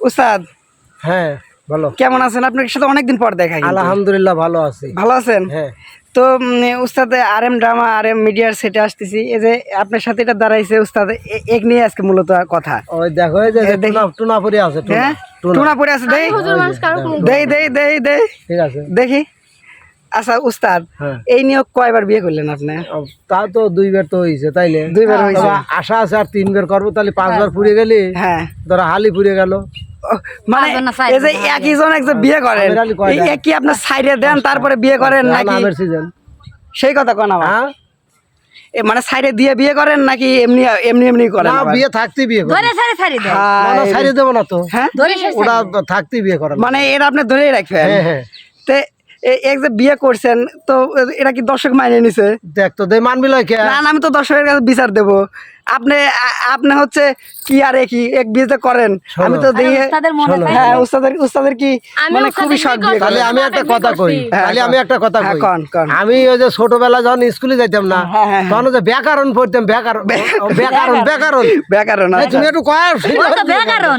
উস্তাদ হ্যাঁ বলো। কেমন আছেন? আপনার সাথে অনেকদিন পর দেখা আলহামদুলিল্লাহ ভালো আছি। ভালো আছেন? হ্যাঁ। তো উস্তাদ R M drama R M মিডিয়ার সেটে আসতেছি। এই যে আপনার সাথে এটা দাঁড়াইছে উস্তাদ এক নিয়ে আজকে মূলত কথা। ওই দেখো এই যে টুনা টুনা পরে আছে টুনা হ্যাঁ? টুনা। টুনা পড়ে আছে দেই। দেই দেই দেই দেই ঠিক আছে। দেখি। আচ্ছা উস্তাদ হ্যাঁ। এই নিয়ে কয়বার বিয়ে করলেন আপনি? তা তো দুইবার তো হয়েছে তাইলে দুইবার হয়েছে। আশা আছে আর তিনবার করব তাহলে পাঁচবার পুড়ে গেলি। হ্যাঁ। ধরো হালি পুড়ে গেল। মানে এই যে একই জন একজন বিয়ে করেন আমের আলী কয়টা? এই একই আপনার সাইডে দেন তারপরে বিয়ে করেন নাকি? সেই কথা কোন আমার হ্যাঁ? মানে সাইডে দিয়ে বিয়ে করেন নাকি এমনি এমনি এমনি করেন না বিয়ে থাকতে বিয়ে করো ধরে সারে সারি দাও না না হায় না তো। হ্যাঁ? ধরে ওটা থাকতে বিয়ে করা মানে এটা আপনি ধরেই রাখবেন। হ্যাঁ হ্যাঁ। তে এক যে বিয়ে করছেন তো এটা কি দর্শক মাইনে নিছে? দেখ তো দে মানবি লয় কে? না না, আমি তো দর্শকের কাছে বিচার দেব। আপনি আপনি হচ্ছে কি আর কি এক বিয়েতে করেন? আমি তো দেখি। থাকে হ্যাঁ উস্তাদের উস্তাদের কি মানে খুবই শখ তাহলে আমি একটা কথা কই। হ্যাঁ, তাহলে আমি একটা কথা হ্যাঁ, কই। কন, কন। আমি ওই যে ছোটবেলা যখন স্কুলে যাইতাম না হ্যাঁ, তখন ওই যে ব্যাকরণ পড়তাম ব্যাকরণ ব্যাকরণ ব্যাকরণ ব্যাকরণ তুমি একটু কয়া সিধে ও করে তো দিও। বেকারণ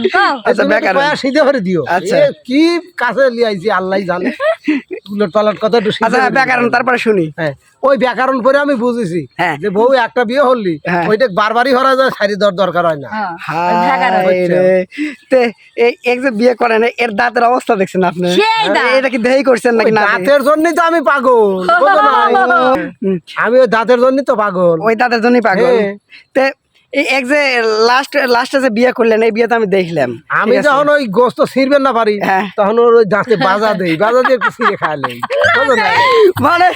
আচ্ছা, ব্যাকরণ। কয়া সিধে করে দিও। আচ্ছা। কি কাছে লিয়াইছি আল্লাহ জানে। উলট পালট কথা একটু সিধে আচ্ছা করে দিও। ব্যাকরণ তারপরে শুনি হ্যাঁ ওই ব্যাকরণ পরে আমি বুঝেছি হ্যাঁ। যে বউ একটা বিয়ে হলি হ্যাঁ। ওইটা বারবারই হরা যায় শাড়ি দর দরকার হয় না হ্যাঁ। হায় রে। তে এই এক যে বিয়ে করেন এর দাঁতের অবস্থা দেখছেন আপনি সেই দাঁত। এটা কি দেহি করছেন নাকি না দাঁতের জন্যই তো আমি পাগল বুঝো না? হুম, আমি ওই দাঁতের জন্যই তো পাগল ওই দাঁতের জন্যই পাগল হ্যাঁ। তে এক যে লাস্ট লাস্টে যে বিয়ে করলেন এই বিয়েতে আমি দেখলাম। আমি যখন ওই গোস্ত ছিঁড়বেন না পারি হ্যাঁ। তখন ওর ওই দাঁতে বাজা দেই বাজা দিয়ে একটু ছিঁড়ে খাইলে মানে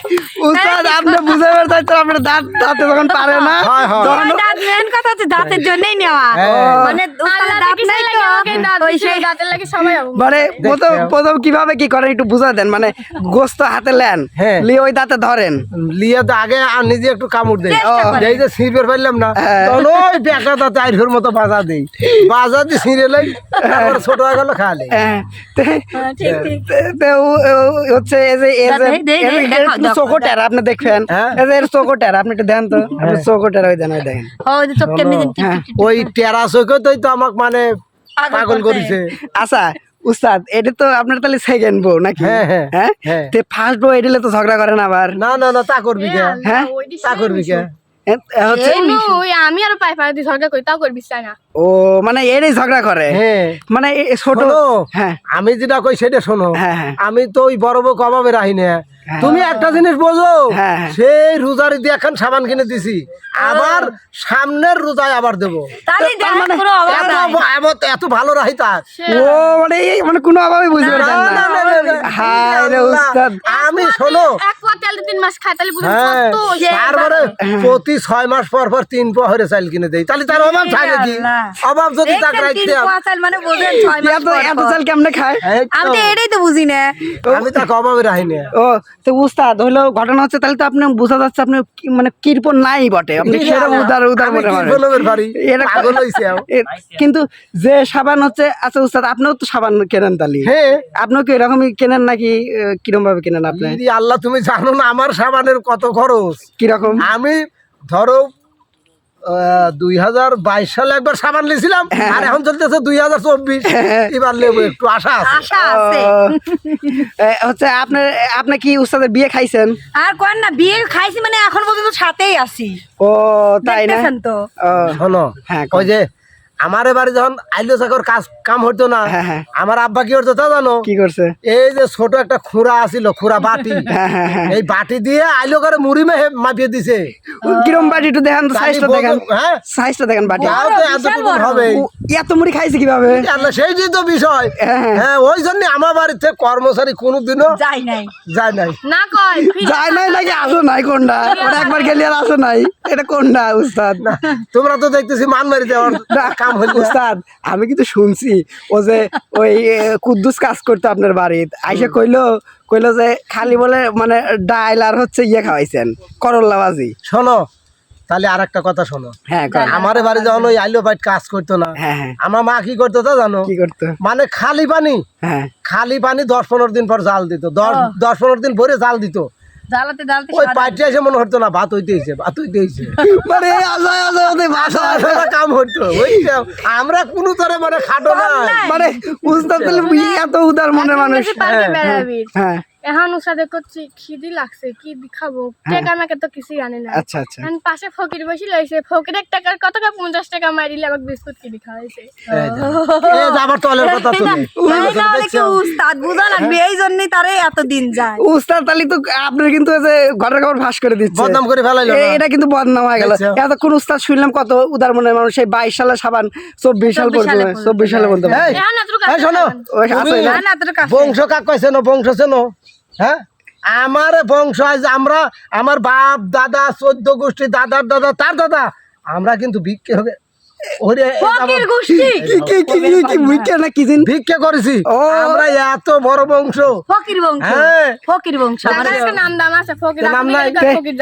উস্তাদ আপনি বুঝে পারছেন তো আপনার দাঁত দাঁতে যখন পারে না। তখন দাঁত মেন কথা হচ্ছে দাঁতের জন্যই নেওয়া। হ্যাঁ। মানে উস্তাদের দাঁত নাই তো। ওই সেই মানে প্রথম প্রথম কীভাবে কি করেন একটু বুঝা দেন। মানে গোস্ত হাতে লেন হ্যাঁ। লিয়ে ওই দাঁতে ধরেন। লিয়ে তো আগে আর নিজে একটু কামড় চেষ্টা এই যে ছিঁড়বে পারলাম না। তখন ওই বেকা দাঁতে আইফের মতো বাজা দেই। বাজা দিয়ে ছিঁড়ে লাই তারপর ছোট হয়ে গেল খালে। হ্যাঁ, তে- ঠিক ঠিক। তে- তে ও- ও- হচ্ছে এই যে এই যে দেখাও, চোখোটার আপনি দেখবেন। হ্যাঁ। এই যে এর চোখোটার আপনি একটু দেন তো। আপনি চোখোটার ওই দেন ওই দেখেন। ওই চোখ হ্যাঁ। টেরা চোখে তো আমাকে মানে পাগল করেছে। আচ্ছা উস্তাদ এটা তো আপনার তাহলে সেকেন্ড বউ নাকি? হ্যাঁ, হ্যাঁ, হ্যাঁ? হ্যাঁ। তে ফার্স্ট বউ এডিলে তো ঝগড়া করেন আবার। না না না তা করবি কে? হ্যাঁ? তা করবি কে? ওই আমি আর পাই পাই দি সরকার কই তাও করবি না। ও মানে এরই ঝগড়া করে? হ্যাঁ। মানে ছোট হ্যাঁ। আমি যেটা কই সেটা শোনো। হ্যাঁ। আমি তো ওই বড় বউ কবাবে রাহি না। তুমি একটা জিনিস বোঝো। সেই রোজারি দিয়ে এখন সাবান কিনে দিছি। আবার সামনের রোজায় আবার দেবো। তাহলে তার দেখ মানে এত ভালো রাহি তার ও মানে এই মানে কোনো অভাবে বুঝবে না। হায় রে উস্তাদ। আমি শোনো। দিয়ে তিন মাস তাহলে কত তারপরে প্রতি ছয় মাস পর পর তিন পহরে চাল কিনে দেই। তাহলে তার অভাব থাকে আল্লাহ। অভাব যদি দেখছেন রাখতে মানে বোঝেন ছয় মাস এত। চাল কেমনে খায়? আমি তো এটাই তো বুঝি না। আমি তাকে অভাবে রাহি না। ও তো উস্তাদ হইল ঘটনা হচ্ছে তাহলে তো আপনি বোঝা যাচ্ছে আপনি মানে কিরপন নাই বটে। আপনি সেরকম উদার উদার আমি মনে হয় বলবের বাড়ি? এটা পাগল হইছে কিন্তু যে সাবান হচ্ছে আচ্ছা উস্তাদ আপনিও তো সাবান কেনেন তাহলে? হ্যাঁ আপনিও কি এরকমই কেনেন নাকি কিরম ভাবে কেনেন আপনি? আল্লাহ তুমি জানো না আমার সাবানের কত খরচ? কীরকম? আমি ধরো দুই হাজার বাইশ সালে একবার সাবান নিয়েছিলাম আর এখন চলতেছে দুই হাজার চব্বিশ এবার লেবো একটু আশা আছে। আশা আছে। হচ্ছে আপনার আপনি কি উস্তাদের বিয়ে খাইছেন? আর কোন না বিয়ে খাইছি মানে এখন পর্যন্ত সাথেই আছি। ও তাই না? তো। ও, শোনো হ্যাঁ, কই যে আমার এবারে যখন আইলো চাকর কাজ কাম হতো না। হ্যাঁ, হ্যাঁ। আমার আব্বা কি করতো তা জানো? কি করছে? এই যে ছোট একটা খুঁড়া আছিল খুঁড়া বাটি। হ্যাঁ এই বাটি দিয়ে আইলো করে মুড়ি মেহে মাপিয়ে দিছে। কিরম বাটি একটু দেখান সাইজটা দেখান। হ্যাঁ? সাইজটা দেখেন বাটি। তাও তো এতটুকু হবে এত মুড়ি খাইছে কীভাবে? সেই যে তো বিষয়। হ্যাঁ। ওই জন্য আমার বাড়িতে কর্মচারী কোনোদিনও যাই নাই। যায় নাই। না কয় যায় নাই নাকি? আসো নাই কোনটা? একবার গেলে আর আসো নাই। এটা কোনটা উস্তাদ? না তোমরা তো দেখতেছি মান উস্তাদ আমি কিন্তু শুনছি ও যে ওই কুদ্দুস কাজ করতো আপনার বাড়িতে। আইসা কইলো কইলো যে খালি বলে মানে ডাইল আর হচ্ছে ইয়ে খাওয়াইছেন করল্লা বাজি শোনো তাহলে আর একটা কথা শোনো। হ্যাঁ আমার বাড়ি যখন ওই আইলো বাইট কাজ করতো না হ্যাঁ হ্যাঁ। আমার মা কি করতো তা জানো? কি করতো? মানে খালি পানি হ্যাঁ। খালি পানি দশ পনেরো দিন পর জাল দিত। দশ দশ পনেরো দিন ভরে জাল দিত। জ্বালাতে জ্বালাতে ওই পাইটি এসে মনে হতো না ভাত হইতেছে ভাত হইতেছে মানে আজায় আজায় ওদের ভাষা আসলে কাম হতো ওই আমরা কোনো তরে মানে খাটো না। মানে এত উদার মনে মানুষ। হ্যাঁ। এখন উসাদে করছি খিদি লাগছে কি খাব? টাকা আমাকে তো কিছুই আনে না। আচ্ছা আচ্ছা। এখন পাশে ফকির বসে লইছে ফকিরের টাকার কত টাকা পঞ্চাশ টাকা মারিলে আমাকে বিস্কুট কিনে খাওয়াইছে? কথা শুনে। কি উস্তাদ বুঝা লাগবে? এই জন্যই তারে এত দিন যায়। উস্তাদ তাহলে তো আপনার কিন্তু এই যে ঘরের খবর ফাঁস করে দিচ্ছে। বদনাম করে ফেলাইলো এটা কিন্তু বদনাম হয়ে গেল। এতক্ষণ উস্তাদ শুনলাম কত উদার মনের মানুষ এই বাইশ সালে সাবান চব্বিশ সাল পর্যন্ত চব্বিশ সালে পর্যন্ত এই, শোনো। বংশ কাক কইছে না বংশ চেনো হ্যাঁ? আমার বংশ আজ আমরা আমার বাপ দাদা চোদ্দ গোষ্ঠী দাদার দাদা তার দাদা আমরা কিন্তু ভিক্ষে হবে। ওরে এ ফকির আমার- গোষ্ঠী! কি কি কি কি কি বুঝছে না কি জিন ভিক্ষে করেছি। আমরা এত বড় বংশ। ফকির বংশ। হ্যাঁ। ফকির বংশ। নাম দাম আছে ফকির। নাম নাই?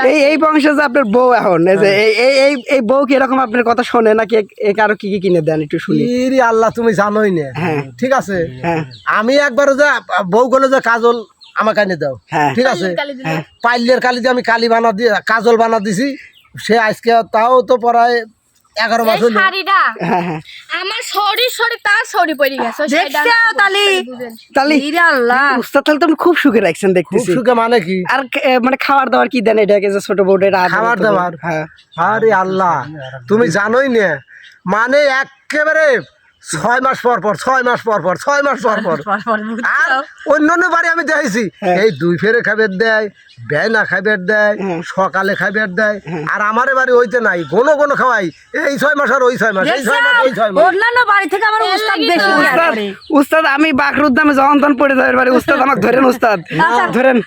এই এই বংশে যে আপনার বউ এখন এই যে এই এই এই এই বউ কি এরকম আপনার কথা শোনে নাকি এ- এ কারও কি কি কিনে দেন একটু শুনি? ইরি আল্লাহ তুমি জানোই না। হ্যাঁ। ঠিক আছে? হ্যাঁ। আমি একবার যে বউ গেলে যে কাজল আমাকে এনে দাও। হ্যাঁ। ঠিক আছে? কালি দিলে। পাইলের কালি দিয়ে আমি কালি বানা দিয়ে কাজল বানা দিছি। সে আজকে তাও তো প্রায় এগারো মাস হলো। শাড়িটা হ্যাঁ হ্যাঁ। আমার শরীর শরীর তার শরীর পড়ে গেছে। ওই তালি? বুঝেন। তাহলে আল্লাহ। উস্তাদ তাহলে খুব সুখে রাখছেন দেখতেছি। সুখে মানে কি? আর মানে খাবার দাবার কি দেন এটাকে যে ছোট বউটা এটা খাবার দাবার? হ্যাঁ। আরে আল্লাহ তুমি জানোই না মানে একেবারে ছয় মাস পর পর ছয় মাস পর পর ছয় মাস পর পর। আর অন্য অন্য বাড়ি আমি দেখেছি হ্যাঁ। এই দুই ফেরে খাবার দেয় বেনা খাবার দেয় হ্যাঁ। সকালে খাবার দেয় আর আমার বাড়ি হইতে নাই কোনো কোনো খাওয়াই। এই ছয় মাস আর ওই ছয় মাস এই ছয় মাস ওই ছয় মাস। অন্যান্য বাড়ি থেকে আমার উস্তাদ বেশি উস্তাদ আমি বাকরুদ্দামে যখন তখন পড়ে যাবে পারি উস্তাদ আমাকে ধরেন উস্তাদ। আচ্ছা। ধরেন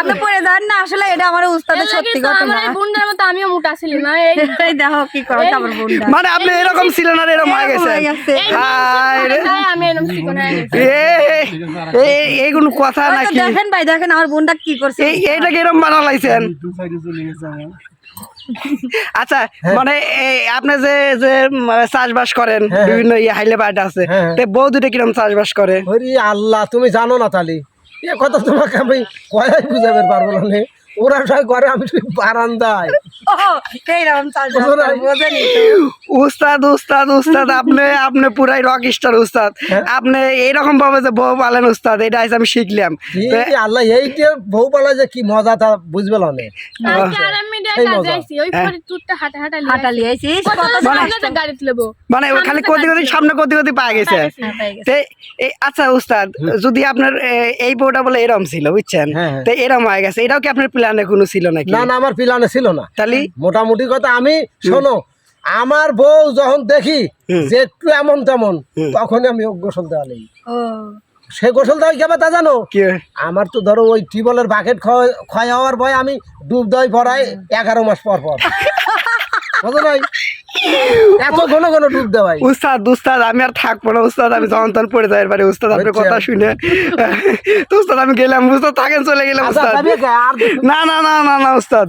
আপনি পড়ে যান না আসলে এটা আমার উস্তাদের সত্যি আমার এই মতো আমিও মোটা ছিলাম না? এই দেখো কি করে মানে আপনি এরকম ছিলেন আর এরকম হয়ে গেছে। হয়ে। এই হায় রে। তাই আমি এরকম চিকন হয়ে গেছি। এ এই- এই কোনো কথা নাকি দেখেন ভাই দেখেন আমার বোনটা কি করছে এইটা কিরম বানালাইছেন আচ্ছা মানে আপনি যে যে উম, চাষবাস করেন বিভিন্ন ইয়ে হাইলে বাড়িটা আছে হ্যাঁ। তে বউ দুটো কিরম চাষবাস করে আল্লাহ তুমি জানো না তালি এ কথা তোমাকে আমি কয়াই বুঝাবে পারব না নে। ওরা সবাই করে আমি বারান্দায়। উস্তাদ উস্তাদ উস্তাদ আপনি আপনি পুরাই রক স্টার উস্তাদ। আপনি এইরকম ভাবে যে বউ পালেন উস্তাদ এটা আমি শিখলাম। এই আল্লাহ এইটা বউ পালা যে কি মজা তা বুঝবে না নে। কালকে আর আমি মিডিয়ায় এই কাজে মজা। আইছি ওই পরে তুরটা হাঁটা হাঁটা লিয়ে হাঁটা লিয়ে আইছিস, কত কত সামনে তো। গাড়িতে লেবো মানে ও খালি কদি কদি সামনে কদি কদি পায়ে গেছে। হ্যাঁ, এই আচ্ছা উস্তাদ যদি আপনার এই বউটা বলে এরম ছিল বুঝছেন? হ্যাঁ, হ্যাঁ। তো এরম হয়ে গেছে। এটাও কি আপনার প্ল্যানে কোনো ছিল নাকি? না না আমার পিলানে ছিল না। তাহলে? মোটামুটি কথা আমি শোনো আমার বউ যখন দেখি যে একটু এমন তেমন তখন আমি গোসল দেওয়া নেই সে গোসল দেওয়া কেমন তা জানো? কি? আমার তো ধরো ওই টিউবওয়েলের বাকেট ক্ষয় হওয়ার ভয় আমি ডুব দেওয়াই পড়াই এগারো মাস পর পর। বুঝো নাই? এত ঘন ঘন ডুব দেওয়াই। উস্তাদ উস্তাদ আমি আর থাকব না উস্তাদ আমি যখন তখন পড়ে যাই পারি উস্তাদ আপনার কথা শুনে। তো উস্তাদ আমি গেলাম উস্তাদ থাকেন চলে গেলাম আচ্ছা উস্তাদ। আর না না না না না উস্তাদ।